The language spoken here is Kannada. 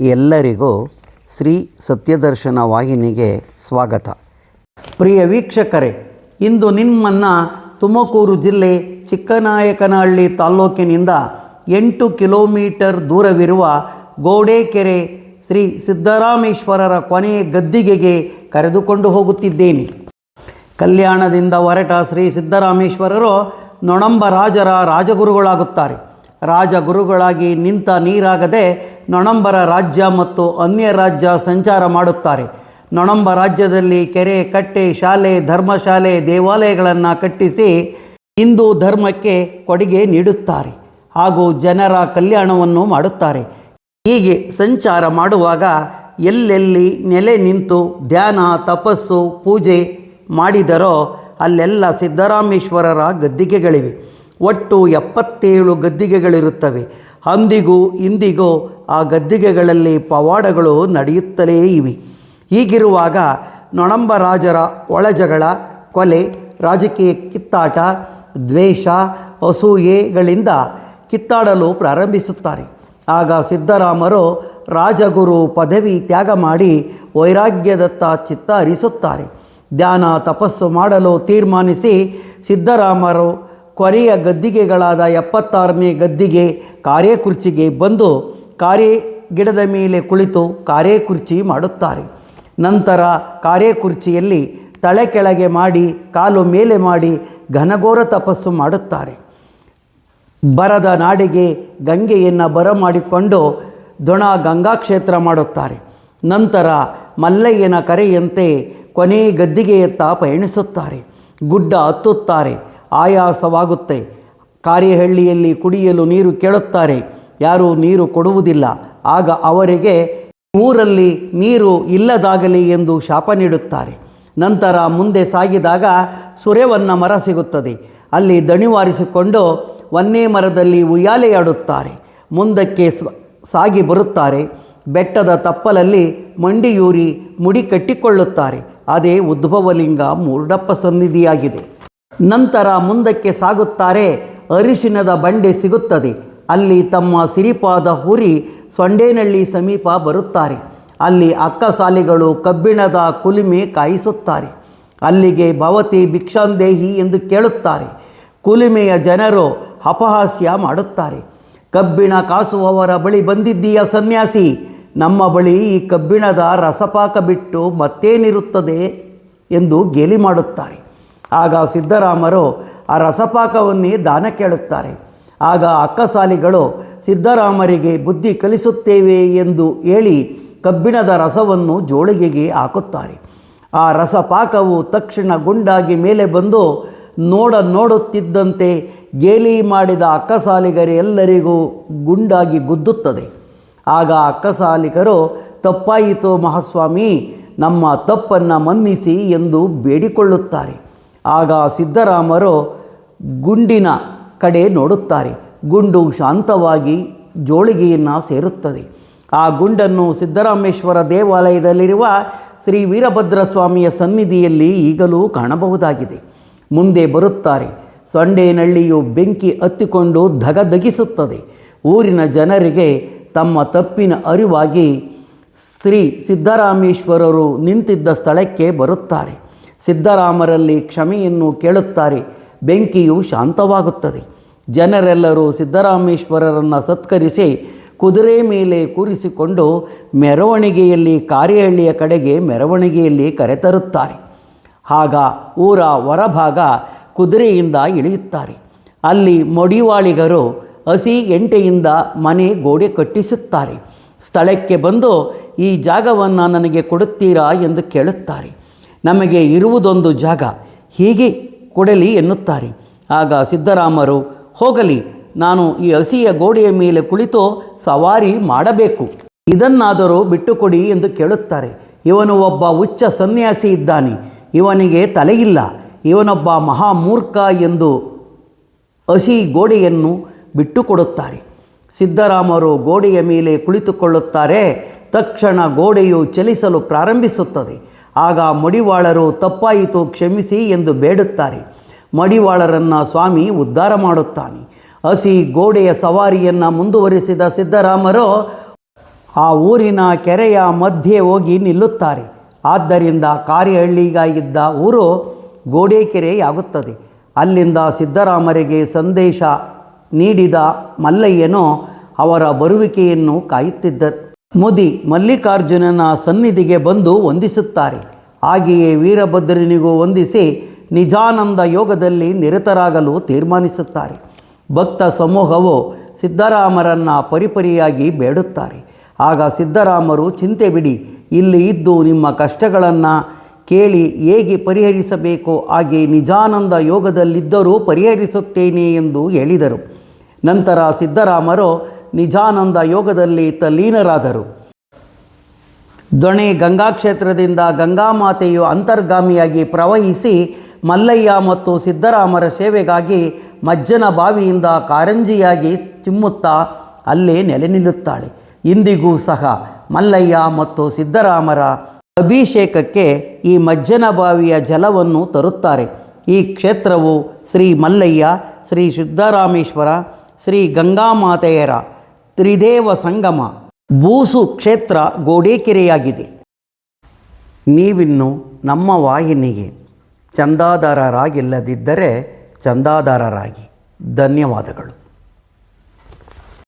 ಎಲ್ಲರಿಗೂ ಶ್ರೀ ಸತ್ಯದರ್ಶನ ವಾಹಿನಿಗೆ ಸ್ವಾಗತ. ಪ್ರಿಯ ವೀಕ್ಷಕರೇ, ಇಂದು ನಿಮ್ಮನ್ನು ತುಮಕೂರು ಜಿಲ್ಲೆ ಚಿಕ್ಕನಾಯಕನಹಳ್ಳಿ ತಾಲ್ಲೂಕಿನಿಂದ ಎಂಟು ಕಿಲೋಮೀಟರ್ ದೂರವಿರುವ ಗೋಡೆಕೆರೆ ಶ್ರೀ ಸಿದ್ದರಾಮೇಶ್ವರರ ಕೊನೆಯ ಗದ್ದಿಗೆಗೆ ಕರೆದುಕೊಂಡು ಹೋಗುತ್ತಿದ್ದೇನೆ. ಕಲ್ಯಾಣದಿಂದ ಹೊರಟ ಶ್ರೀ ಸಿದ್ದರಾಮೇಶ್ವರರು ನೊಣಂಬ ರಾಜರ ರಾಜಗುರುಗಳಾಗುತ್ತಾರೆ. ರಾಜಗುರುಗಳಾಗಿ ನಿಂತ ನೀರಾಗದೆ ನೊಣಂಬರ ರಾಜ್ಯ ಮತ್ತು ಅನ್ಯ ರಾಜ್ಯ ಸಂಚಾರ ಮಾಡುತ್ತಾರೆ. ನೊಣಂಬ ರಾಜ್ಯದಲ್ಲಿ ಕೆರೆ, ಕಟ್ಟೆ, ಶಾಲೆ, ಧರ್ಮಶಾಲೆ, ದೇವಾಲಯಗಳನ್ನು ಕಟ್ಟಿಸಿ ಹಿಂದೂ ಧರ್ಮಕ್ಕೆ ಕೊಡುಗೆ ನೀಡುತ್ತಾರೆ ಹಾಗೂ ಜನರ ಕಲ್ಯಾಣವನ್ನು ಮಾಡುತ್ತಾರೆ. ಹೀಗೆ ಸಂಚಾರ ಮಾಡುವಾಗ ಎಲ್ಲೆಲ್ಲಿ ನೆಲೆ ನಿಂತು ಧ್ಯಾನ, ತಪಸ್ಸು, ಪೂಜೆ ಮಾಡಿದರೋ ಅಲ್ಲೆಲ್ಲ ಸಿದ್ದರಾಮೇಶ್ವರರ ಗದ್ದಿಗೆಗಳಿವೆ. ಒಟ್ಟು ಎಪ್ಪತ್ತೇಳು ಗದ್ದಿಗೆಗಳಿರುತ್ತವೆ. ಅಂದಿಗೂ ಇಂದಿಗೂ ಆ ಗದ್ದಿಗೆಗಳಲ್ಲಿ ಪವಾಡಗಳು ನಡೆಯುತ್ತಲೇ ಇವೆ. ಹೀಗಿರುವಾಗ ನೊಣಂಬ ರಾಜರ ಒಳಜಗಳ ಕೊಲೆ, ರಾಜಕೀಯ ಕಿತ್ತಾಟ, ದ್ವೇಷ, ಅಸೂಯೆಗಳಿಂದ ಕಿತ್ತಾಡಲು ಪ್ರಾರಂಭಿಸುತ್ತಾರೆ. ಆಗ ಸಿದ್ದರಾಮರು ರಾಜಗುರು ಪದವಿ ತ್ಯಾಗ ಮಾಡಿ ವೈರಾಗ್ಯದತ್ತ ಚಿತ್ತ ಹರಿಸುತ್ತಾರೆ ಧ್ಯಾನ, ತಪಸ್ಸು ಮಾಡಲು ತೀರ್ಮಾನಿಸಿ ಸಿದ್ದರಾಮರು ಕೊನೆಯ ಗದ್ದಿಗೆಗಳಾದ ಎಪ್ಪತ್ತಾರನೇ ಗದ್ದಿಗೆ ಕಾರ್ಯಕುರ್ಚಿಗೆ ಬಂದು ಕಾರ್ಯ ಗಿಡದ ಮೇಲೆ ಕುಳಿತು ಕಾರ್ಯಕುರ್ಚಿ ಮಾಡುತ್ತಾರೆ. ನಂತರ ಕಾರ್ಯಕುರ್ಚಿಯಲ್ಲಿ ತಳೆ ಕೆಳಗೆ ಮಾಡಿ, ಕಾಲು ಮೇಲೆ ಮಾಡಿ ಘನಘೋರ ತಪಸ್ಸು ಮಾಡುತ್ತಾರೆ. ಬರದ ನಾಡಿಗೆ ಗಂಗೆಯನ್ನು ಬರಮಾಡಿಕೊಂಡು ದೊಣ ಗಂಗಾ ಕ್ಷೇತ್ರ ಮಾಡುತ್ತಾರೆ. ನಂತರ ಮಲ್ಲಯ್ಯನ ಕರೆಯಂತೆ ಕೊನೆ ಗದ್ದಿಗೆಯತ್ತ ಪಯಣಿಸುತ್ತಾರೆ. ಗುಡ್ಡ ಹತ್ತುತ್ತಾರೆ. ಆಯಾಸವಾಗುತ್ತೆ. ಕಾರ್ಯಹಳ್ಳಿಯಲ್ಲಿ ಕುಡಿಯಲು ನೀರು ಕೇಳುತ್ತಾರೆ. ಯಾರೂ ನೀರು ಕೊಡುವುದಿಲ್ಲ. ಆಗ ಅವರಿಗೆ ಊರಲ್ಲಿ ನೀರು ಇಲ್ಲದಾಗಲಿ ಎಂದು ಶಾಪ ನೀಡುತ್ತಾರೆ. ನಂತರ ಮುಂದೆ ಸಾಗಿದಾಗ ಸುರೆವನ್ನ ಮರ ಸಿಗುತ್ತದೆ. ಅಲ್ಲಿ ದಣಿವಾರಿಸಿಕೊಂಡು ವನ್ನೇ ಮರದಲ್ಲಿ ಉಯ್ಯಾಲೆಯಾಡುತ್ತಾರೆ. ಮುಂದಕ್ಕೆ ಸಾಗಿ ಬರುತ್ತಾರೆ. ಬೆಟ್ಟದ ತಪ್ಪಲಲ್ಲಿ ಮಂಡಿಯೂರಿ ಮುಡಿ ಕಟ್ಟಿಕೊಳ್ಳುತ್ತಾರೆ. ಅದೇ ಉದ್ಭವಲಿಂಗ ಮೂರ್ಡಪ್ಪ ಸನ್ನಿಧಿಯಾಗಿದೆ. ನಂತರ ಮುಂದಕ್ಕೆ ಸಾಗುತ್ತಾರೆ ಅರಿಶಿನದ ಬಂಡೆ ಸಿಗುತ್ತದೆ. ಅಲ್ಲಿ ತಮ್ಮ ಸಿರಿಪಾದ ಹುರಿ ಸೊಂಡೇನಹಳ್ಳಿ ಸಮೀಪ ಬರುತ್ತಾರೆ. ಅಲ್ಲಿ ಅಕ್ಕ ಸಾಲಿಗಳು ಕಬ್ಬಿಣದ ಕುಲುಮೆ ಕಾಯಿಸುತ್ತಾರೆ. ಅಲ್ಲಿಗೆ ಭವತಿ ಭಿಕ್ಷಾಂದೇಹಿ ಎಂದು ಕೇಳುತ್ತಾರೆ. ಕುಲುಮೆಯ ಜನರು ಅಪಹಾಸ್ಯ ಮಾಡುತ್ತಾರೆ. ಕಬ್ಬಿಣ ಕಾಸುವವರ ಬಳಿ ಬಂದಿದ್ದೀಯ ಸನ್ಯಾಸಿ? ನಮ್ಮ ಬಳಿ ಈ ಕಬ್ಬಿಣದ ರಸಪಾಕ ಬಿಟ್ಟು ಮತ್ತೇನಿರುತ್ತದೆ? ಎಂದು ಗೇಲಿ ಮಾಡುತ್ತಾರೆ. ಆಗ ಸಿದ್ದರಾಮರು ಆ ರಸಪಾಕವನ್ನೇ ದಾನ ಕೇಳುತ್ತಾರೆ. ಆಗ ಅಕ್ಕಸಾಲಿಗಳು, ಸಿದ್ದರಾಮರಿಗೆ ಬುದ್ಧಿ ಕಲಿಸುತ್ತೇವೆ ಎಂದು ಹೇಳಿ ಕಬ್ಬಿಣದ ರಸವನ್ನು ಜೋಳಿಗೆಗೆ ಹಾಕುತ್ತಾರೆ. ಆ ರಸಪಾಕವು ತಕ್ಷಣ ಗುಂಡಾಗಿ ಮೇಲೆ ಬಂದು ನೋಡ ನೋಡುತ್ತಿದ್ದಂತೆ ಗೇಲಿ ಮಾಡಿದ ಅಕ್ಕಸಾಲಿಗರೆಲ್ಲರಿಗೂ ಗುಂಡಾಗಿ ಗುದ್ದುತ್ತದೆ. ಆಗ ಅಕ್ಕಸಾಲಿಗರು, ತಪ್ಪಾಯಿತು ಮಹಾಸ್ವಾಮಿ, ನಮ್ಮ ತಪ್ಪನ್ನು ಮನ್ನಿಸಿ ಎಂದು ಬೇಡಿಕೊಳ್ಳುತ್ತಾರೆ. ಆಗ ಸಿದ್ದರಾಮರು ಗುಂಡಿನ ಕಡೆ ನೋಡುತ್ತಾರೆ. ಗುಂಡು ಶಾಂತವಾಗಿ ಜೋಳಿಗೆಯನ್ನು ಸೇರುತ್ತದೆ. ಆ ಗುಂಡನ್ನು ಸಿದ್ದರಾಮೇಶ್ವರ ದೇವಾಲಯದಲ್ಲಿರುವ ಶ್ರೀ ವೀರಭದ್ರ ಸ್ವಾಮಿಯ ಸನ್ನಿಧಿಯಲ್ಲಿ ಈಗಲೂ ಕಾಣಬಹುದಾಗಿದೆ. ಮುಂದೆ ಬರುತ್ತಾರೆ. ಸೊಂಡೇನಹಳ್ಳಿಯು ಬೆಂಕಿ ಹತ್ತಿಕೊಂಡು ಧಗಧಗಿಸುತ್ತದೆ. ಊರಿನ ಜನರಿಗೆ ತಮ್ಮ ತಪ್ಪಿನ ಅರಿವಾಗಿ ಶ್ರೀ ಸಿದ್ದರಾಮೇಶ್ವರರು ನಿಂತಿದ್ದ ಸ್ಥಳಕ್ಕೆ ಬರುತ್ತಾರೆ. ಸಿದ್ದರಾಮರಲ್ಲಿ ಕ್ಷಮೆಯನ್ನು ಕೇಳುತ್ತಾರೆ. ಬೆಂಕಿಯು ಶಾಂತವಾಗುತ್ತದೆ. ಜನರೆಲ್ಲರೂ ಸಿದ್ದರಾಮೇಶ್ವರರನ್ನು ಸತ್ಕರಿಸಿ ಕುದುರೆ ಮೇಲೆ ಕೂರಿಸಿಕೊಂಡು ಮೆರವಣಿಗೆಯಲ್ಲಿ ಕಾರ್ಯಹಳ್ಳಿಯ ಕಡೆಗೆ ಮೆರವಣಿಗೆಯಲ್ಲಿ ಕರೆತರುತ್ತಾರೆ. ಆಗ ಊರ ಹೊರಭಾಗ ಕುದುರೆಯಿಂದ ಇಳಿಯುತ್ತಾರೆ. ಅಲ್ಲಿ ಮಡಿವಾಳಿಗರು ಹಸಿ ಎಂಟೆಯಿಂದ ಮನೆ ಗೋಡೆ ಕಟ್ಟಿಸುತ್ತಾರೆ. ಸ್ಥಳಕ್ಕೆ ಬಂದು, ಈ ಜಾಗವನ್ನು ನನಗೆ ಕೊಡುತ್ತೀರಾ? ಎಂದು ಕೇಳುತ್ತಾರೆ. ನಮಗೆ ಇರುವುದೊಂದು ಜಾಗ ಹೀಗೆ ಕೊಡಲಿ ಎನ್ನುತ್ತಾರೆ. ಆಗ ಸಿದ್ದರಾಮರು, ಹೋಗಲಿ, ನಾನು ಈ ಹಸಿಯ ಗೋಡೆಯ ಮೇಲೆ ಕುಳಿತು ಸವಾರಿ ಮಾಡಬೇಕು. ಇದನ್ನಾದರೂ ಬಿಟ್ಟುಕೊಡಿ ಎಂದು ಕೇಳುತ್ತಾರೆ. ಇವನು ಒಬ್ಬ ಉಚ್ಚ ಸನ್ಯಾಸಿ ಇದ್ದಾನೆ. ಇವನಿಗೆ ತಲೆಯಿಲ್ಲ. ಇವನೊಬ್ಬ ಮಹಾಮೂರ್ಖ ಎಂದು ಹಸಿ ಗೋಡೆಯನ್ನು ಬಿಟ್ಟುಕೊಡುತ್ತಾರೆ. ಸಿದ್ದರಾಮರು ಗೋಡೆಯ ಮೇಲೆ ಕುಳಿತುಕೊಳ್ಳುತ್ತಾರೆ. ತಕ್ಷಣ ಗೋಡೆಯು ಚಲಿಸಲು ಪ್ರಾರಂಭಿಸುತ್ತದೆ. ಆಗ ಮಡಿವಾಳರು ತಪ್ಪಾಯಿತು ಕ್ಷಮಿಸಿ ಎಂದು ಬೇಡುತ್ತಾರೆ. ಮಡಿವಾಳರನ್ನು ಸ್ವಾಮಿ ಉದ್ಧಾರ ಮಾಡುತ್ತಾನೆ. ಹಸಿ ಗೋಡೆಯ ಸವಾರಿಯನ್ನು ಮುಂದುವರಿಸಿದ ಸಿದ್ದರಾಮರು ಆ ಊರಿನ ಕೆರೆಯ ಮಧ್ಯೆ ಹೋಗಿ ನಿಲ್ಲುತ್ತಾರೆ. ಆದ್ದರಿಂದ ಕಾರ್ಯಹಳ್ಳಿಗಾಗಿದ್ದ ಊರು ಗೋಡೇಕೆರೆಯಾಗುತ್ತದೆ. ಅಲ್ಲಿಂದ ಸಿದ್ದರಾಮರಿಗೆ ಸಂದೇಶ ನೀಡಿದ ಮಲ್ಲಯ್ಯನು ಅವರ ಬರುವಿಕೆಯನ್ನು ಕಾಯುತ್ತಿದ್ದರು ಮುದಿ ಮಲ್ಲಿಕಾರ್ಜುನನ ಸನ್ನಿಧಿಗೆ ಬಂದು ವಂದಿಸುತ್ತಾರೆ. ಹಾಗೆಯೇ ವೀರಭದ್ರನಿಗೂ ವಂದಿಸಿ ನಿಜಾನಂದ ಯೋಗದಲ್ಲಿ ನಿರತರಾಗಲು ತೀರ್ಮಾನಿಸುತ್ತಾರೆ. ಭಕ್ತ ಸಮೂಹವು ಸಿದ್ದರಾಮರನ್ನು ಪರಿಪರಿಯಾಗಿ ಬೇಡುತ್ತಾರೆ. ಆಗ ಸಿದ್ದರಾಮರು, ಚಿಂತೆ ಬಿಡಿ, ಇಲ್ಲಿ ಇದ್ದು ನಿಮ್ಮ ಕಷ್ಟಗಳನ್ನು ಕೇಳಿ ಹೇಗೆ ಪರಿಹರಿಸಬೇಕು? ಹಾಗೆ ನಿಜಾನಂದ ಯೋಗದಲ್ಲಿದ್ದರೂ ಪರಿಹರಿಸುತ್ತೇನೆ ಎಂದು ಹೇಳಿದರು. ನಂತರ ಸಿದ್ದರಾಮರು ನಿಜಾನಂದ ಯೋಗದಲ್ಲಿ ತಲ್ಲೀನರಾದರು. ದೊಣೆ ಗಂಗಾಕ್ಷೇತ್ರದಿಂದ ಗಂಗಾಮಾತೆಯು ಅಂತರ್ಗಾಮಿಯಾಗಿ ಪ್ರವಹಿಸಿ ಮಲ್ಲಯ್ಯ ಮತ್ತು ಸಿದ್ದರಾಮರ ಸೇವೆಗಾಗಿ ಮಜ್ಜನ ಬಾವಿಯಿಂದ ಕಾರಂಜಿಯಾಗಿ ಚಿಮ್ಮುತ್ತಾ ಅಲ್ಲೇ ನೆಲೆ ನಿಲ್ಲುತ್ತಾಳೆ. ಇಂದಿಗೂ ಸಹ ಮಲ್ಲಯ್ಯ ಮತ್ತು ಸಿದ್ದರಾಮರ ಅಭಿಷೇಕಕ್ಕೆ ಈ ಮಜ್ಜನ ಬಾವಿಯ ಜಲವನ್ನು ತರುತ್ತಾರೆ. ಈ ಕ್ಷೇತ್ರವು ಶ್ರೀ ಮಲ್ಲಯ್ಯ, ಶ್ರೀ ಸಿದ್ದರಾಮೇಶ್ವರ, ಶ್ರೀ ಗಂಗಾಮಾತೆಯರ ತ್ರಿದೇವ ಸಂಗಮ ಬೂಸು ಕ್ಷೇತ್ರ ಗೋಡೇಕೆರೆಯಾಗಿದೆ. ನೀವಿನ್ನು ನಮ್ಮ ವಾಹಿನಿಗೆ ಚಂದಾದಾರರಾಗಿಲ್ಲದಿದ್ದರೆ ಚಂದಾದಾರರಾಗಿ. ಧನ್ಯವಾದಗಳು.